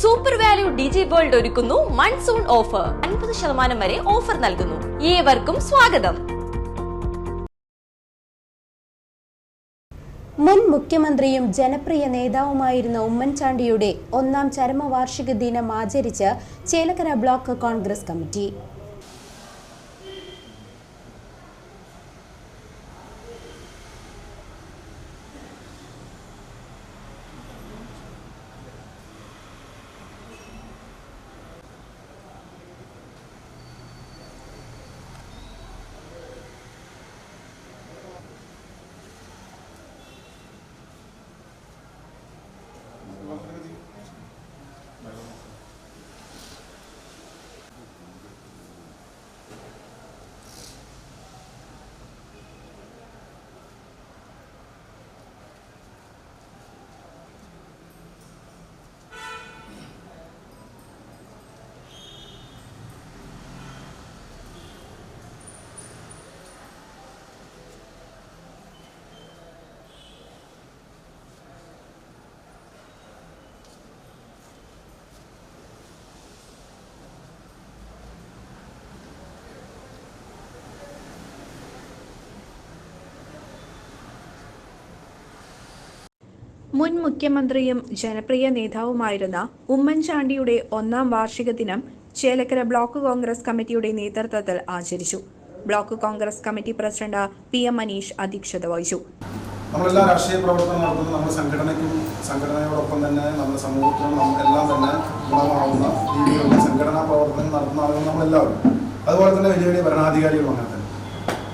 Super value ഡിജി world ഒരുക്കുന്നു monsoon offer അൻപത് ശതമാനം വരെ ഓഫർ നൽകുന്നു. ഏവർക്കും സ്വാഗതം. മുൻ മുഖ്യമന്ത്രിയും ജനപ്രിയ നേതാവുമായിരുന്ന ഉമ്മൻചാണ്ടിയുടെ ഒന്നാം ചരമവാർഷിക ദിനം ആചരിച്ച് ചേലക്കര ബ്ലോക്ക് കോൺഗ്രസ് കമ്മിറ്റി. മുൻ മുഖ്യമന്ത്രിയും ജനപ്രിയ നേതാവുമായിരുന്ന ഉമ്മൻചാണ്ടിയുടെ ഒന്നാം വാർഷിക ദിനം ചേലക്കര ബ്ലോക്ക് കോൺഗ്രസ് കമ്മിറ്റിയുടെ നേതൃത്വത്തിൽ ആചരിച്ചു. Block Congress committee president P M Manish അധ്യക്ഷത വഹിച്ചു. നമ്മളെല്ലാ രാഷ്ട്രീയ പ്രവർത്തനം നടത്തുന്നത് നമ്മുടെ സംഘടനയ്ക്കും സംഘടനയോടൊപ്പം തന്നെ നമ്മുടെ സമൂഹത്തിനും എല്ലാം തന്നെ ഗുണമാവുന്ന രീതിയിലുള്ള സംഘടനാ പ്രവർത്തനം നടത്തുന്ന ആളുകൾ നമ്മളെല്ലാവരും. അതുപോലെ തന്നെ വലിയ വലിയ ഭരണാധികാരികളും അങ്ങനെ തന്നെ.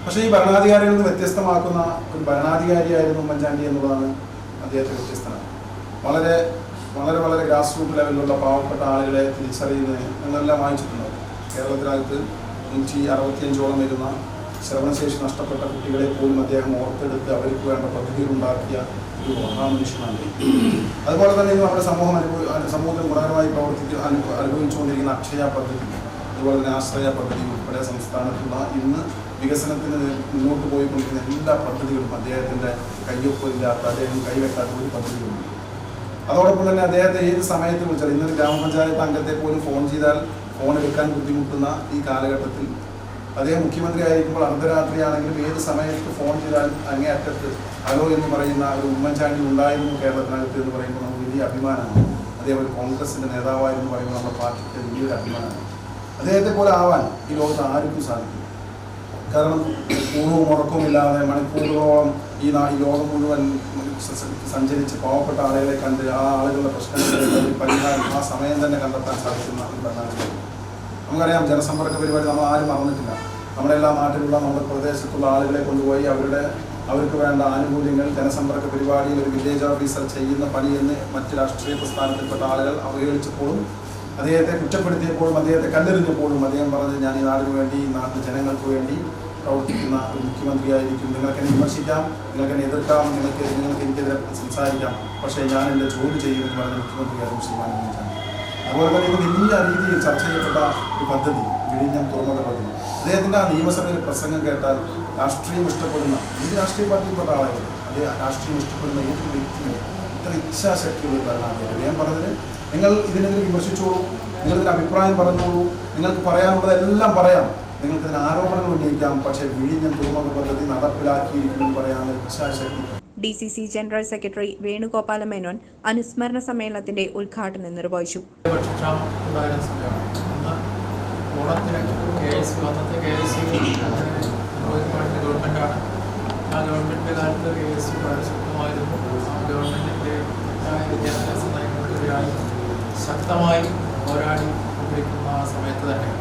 പക്ഷേ ഈ ഭരണാധികാരികളിൽ നിന്ന് വ്യത്യസ്തമാക്കുന്ന ഒരു ഭരണാധികാരിയായിരുന്നു ഉമ്മൻചാണ്ടി എന്നുള്ളതാണ് അദ്ദേഹത്തെ വ്യത്യസ്തനാണ് വളരെ വളരെ വളരെ ഗ്രാസ് റൂട്ട് ലെവലിലുള്ള പാവപ്പെട്ട ആളുകളെ തിരിച്ചറിയുന്നതിന് ഞങ്ങളെല്ലാം വാങ്ങിച്ചിട്ടുണ്ട്. കേരളത്തിനകത്ത് നൂറ്റി അറുപത്തിയഞ്ചോളം വരുന്ന ശ്രവണശേഷി നഷ്ടപ്പെട്ട കുട്ടികളെ പോലും അദ്ദേഹം ഓർത്തെടുത്ത് അവർക്ക് വേണ്ട പദ്ധതികൾ ഉണ്ടാക്കിയ ഒരു മഹാമനുഷ്യനാണ് അതുപോലെ തന്നെ നമ്മുടെ സമൂഹം അനുഭവ അനു- സമൂഹത്തിൽ ഗുണകരമായി പ്രവർത്തിച്ച് അനു- അനുഭവിച്ചുകൊണ്ടിരിക്കുന്ന അക്ഷയ പദ്ധതി അതുപോലെ തന്നെ ആശ്രയ പദ്ധതി ഉൾപ്പെടെ സംസ്ഥാനത്തുള്ള ഇന്ന് വികസനത്തിന് മുന്നോട്ട് പോയിക്കൊണ്ടിരുന്ന എല്ലാ പദ്ധതികളും അദ്ദേഹത്തിന്റെ കയ്യൊപ്പില്ലാത്ത അദ്ദേഹം കൈവെട്ടാത്ത ഒരു പദ്ധതികളുണ്ട്. അതോടൊപ്പം തന്നെ അദ്ദേഹത്തെ ഏത് സമയത്ത് വിളിച്ചാൽ ഇന്നൊരു ഗ്രാമപഞ്ചായത്ത് അംഗത്തെ പോലും ഫോൺ ചെയ്താൽ ഫോൺ എടുക്കാൻ ബുദ്ധിമുട്ടുന്ന ഈ കാലഘട്ടത്തിൽ അദ്ദേഹം മുഖ്യമന്ത്രി ആയിരിക്കുമ്പോൾ അർദ്ധരാത്രിയാണെങ്കിലും ഏത് സമയത്ത് ഫോൺ ചെയ്താൽ അങ്ങേ അറ്റത്ത് ഹലോ എന്ന് പറയുന്ന ഒരു ഉമ്മൻചാണ്ടി ഉണ്ടായിരുന്നു കേരളത്തിനകത്ത് എന്ന് പറയുമ്പോൾ നമുക്ക് വലിയ അഭിമാനമാണ്. അതേപോലെ കോൺഗ്രസിന്റെ നേതാവായിരുന്നു പറയുമ്പോൾ നമ്മുടെ പാർട്ടിക്ക് വലിയൊരു അഭിമാനമാണ്. അദ്ദേഹത്തെ പോലെ ആവാൻ ഈ ലോകത്ത് ആർക്കും സാധിക്കും കാരണം ഊണവും ഉറക്കവുമില്ലാതെ മണിക്കൂറുകളോളം ഈ ഈ ലോകം മുഴുവൻ സഞ്ചരിച്ച് പാവപ്പെട്ട ആളുകളെ കണ്ട് ആ ആളുകളുടെ പ്രശ്നങ്ങളിൽ പരിഹാരം ആ സമയം തന്നെ കണ്ടെത്താൻ സാധിക്കുന്ന നമുക്കറിയാം ജനസമ്പർക്ക പരിപാടി നമ്മൾ ആരും അറിഞ്ഞിട്ടില്ല നമ്മുടെ എല്ലാ നാട്ടിലുള്ള നമ്മുടെ പ്രദേശത്തുള്ള ആളുകളെ കൊണ്ടുപോയി അവരുടെ അവർക്ക് വേണ്ട ആനുകൂല്യങ്ങൾ ജനസമ്പർക്ക പരിപാടിയിൽ ഒരു വില്ലേജ് ഓഫീസർ ചെയ്യുന്ന പണി എന്ന് മറ്റ് രാഷ്ട്രീയ പ്രസ്ഥാനത്തിൽപ്പെട്ട ആളുകൾ അവഹേളിച്ചപ്പോഴും അദ്ദേഹത്തെ കുറ്റപ്പെടുത്തിയപ്പോഴും അദ്ദേഹത്തെ കല്ലെറിഞ്ഞപ്പോഴും അദ്ദേഹം പറഞ്ഞത് ഞാൻ ഈ നാടിന് വേണ്ടി ഈ നാട്ടിലെ ജനങ്ങൾക്ക് വേണ്ടി പ്രവർത്തിക്കുന്ന ഒരു മുഖ്യമന്ത്രിയായിരിക്കും. നിങ്ങൾക്ക് എന്നെ വിമർശിക്കാം നിങ്ങൾക്ക് എന്നെ എതിർക്കാം നിങ്ങൾക്ക് നിങ്ങൾക്ക് എനിക്കെതിരെ സംസാരിക്കാം. പക്ഷേ ഞാൻ എന്റെ ജോലി ചെയ്യുമെന്ന് പറഞ്ഞ മുഖ്യമന്ത്രിയായിരുന്നു ഉമ്മൻചാണ്ടി അതുപോലെ തന്നെ ഇത് വലിയ രീതിയിൽ ചർച്ച ചെയ്യപ്പെട്ട ഒരു പദ്ധതി വിഴിഞ്ഞം തുറമുഖ പദ്ധതി. അദ്ദേഹത്തിന്റെ ആ നിയമസഭയിൽ പ്രസംഗം കേട്ടാൽ രാഷ്ട്രീയം ഇഷ്ടപ്പെടുന്ന ഏത് രാഷ്ട്രീയ പാർട്ടിയിൽപ്പെട്ട ആളായിരുന്നു. അതേ രാഷ്ട്രീയം ഇഷ്ടപ്പെടുന്ന ഏത് വ്യക്തിയും ഇത്ര ഇച്ഛാശക്തിയുള്ള ഒരു ഭരണാധികാരി. ഞാൻ പറഞ്ഞത് നിങ്ങൾ ഇതിനെതിരെ വിമർശിച്ചോളൂ നിങ്ങൾക്ക് അഭിപ്രായം പറഞ്ഞോളൂ നിങ്ങൾക്ക് പറയാനുള്ളതെല്ലാം പറയാം. നിങ്ങൾക്ക് ഇതിന് ആരോപണങ്ങൾ ഉന്നയിക്കാം. പക്ഷേ വിഴിഞ്ഞ തുറമുഖ പദ്ധതി നടപ്പിലാക്കിയിരിക്കുമെന്ന് പറയാനുള്ള ഇച്ഛാശക്തി. D C C general secretary Venugopala Menon അനുസ്മരണ സമ്മേളനത്തിന്റെ ഉദ്ഘാടനം നിർവഹിച്ചു. ഭക്ഷ്യക്ഷാമം ഉണ്ടായിരുന്ന സമയമാണ്. അന്ന് ഓണത്തിന് K S U K S ഗവൺമെന്റാണ് ആ ഗവൺമെന്റിന്റെ കാലത്ത് കെ എസ് ശക്തമായിരുന്നു ആ ഗവൺമെന്റിന്റെ വിദ്യാഭ്യാസ നയങ്ങൾക്കെതിരായി ശക്തമായി പോരാടി കൊണ്ടിരിക്കുന്ന ആ സമയത്ത് തന്നെ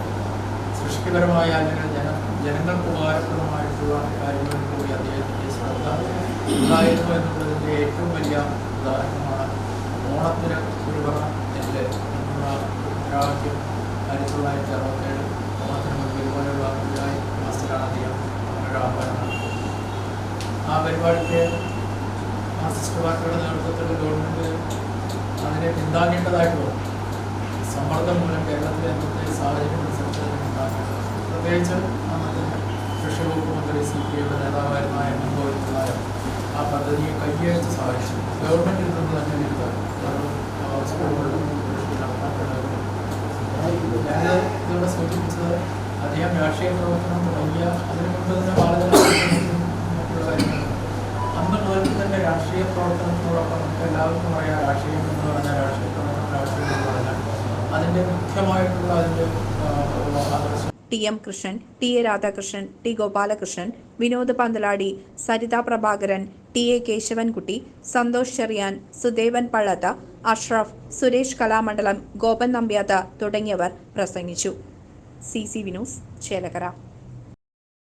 സൃഷ്ടിപരമായ അല്ലെങ്കിൽ ജന ജനങ്ങൾക്ക് ഉപകാരപ്രദമായിട്ടുള്ള കാര്യങ്ങളിൽ കൂടി അദ്ദേഹത്തിന്റെ ശ്രദ്ധ ഉണ്ടായിരുന്നു എന്നുള്ളതിന്റെ ഏറ്റവും വലിയ ഉദാഹരണമാണ് ഓണത്തിന് ഒരു പറ നെല്ല് എന്നുള്ള മുദ്രാവാക്യം ആയിരത്തി തൊള്ളായിരത്തി അറുപത്തേഴ് പരിപാടിക്ക് മാർക്സിസ്റ്റ് പാർട്ടിയുടെ നേതൃത്വത്തിൽ ഗവൺമെന്റ് അതിനെ പിന്താങ്ങേണ്ടതായിട്ട് വന്നു. സമ്മർദ്ദം മൂലം കേരളത്തിലെ അന്നത്തെ സാഹചര്യം അനുസരിച്ച് അതിനെ പിന്താങ്ങേണ്ടത്. പ്രത്യേകിച്ച് അന്നത്തെ കൃഷി വകുപ്പ് മന്ത്രി സി പി ഐയുടെ നേതാവായിരുന്ന എം എൻ ഗോവിന്ദനായ ആ പദ്ധതിയെ കൈയച്ച് സഹായിച്ചു ഗവൺമെന്റ് ഇതിൽ നിന്ന് തന്നെ എടുത്ത സൂചിപ്പിച്ചത് അദ്ദേഹം രാഷ്ട്രീയ പ്രവർത്തനം തുടങ്ങിയ അതിനു മുമ്പ് തന്നെ വളരെ രാഷ്ട്രീയ പ്രവർത്തനത്തോടൊപ്പം എല്ലാവർക്കും അറിയാം. രാഷ്ട്രീയം എന്ന് പറഞ്ഞാൽ രാഷ്ട്രീയ പ്രവർത്തനം രാഷ്ട്രീയം എന്ന് പറഞ്ഞാൽ അതിന്റെ മുഖ്യമായിട്ടുള്ള അതിന്റെ T M Krishnan T A Radhakrishnan T Gopalakrishnan Vinod Panthaladi Saritha Prabhakaran T A Keshavankutty Santhosh Cheriyan Sudevan Pallath Ashraf Suresh Kalamandalam Gopan Nambiath തുടങ്ങിയവർ പ്രസംഗിച്ചു. C C Vinoos Chelakkara.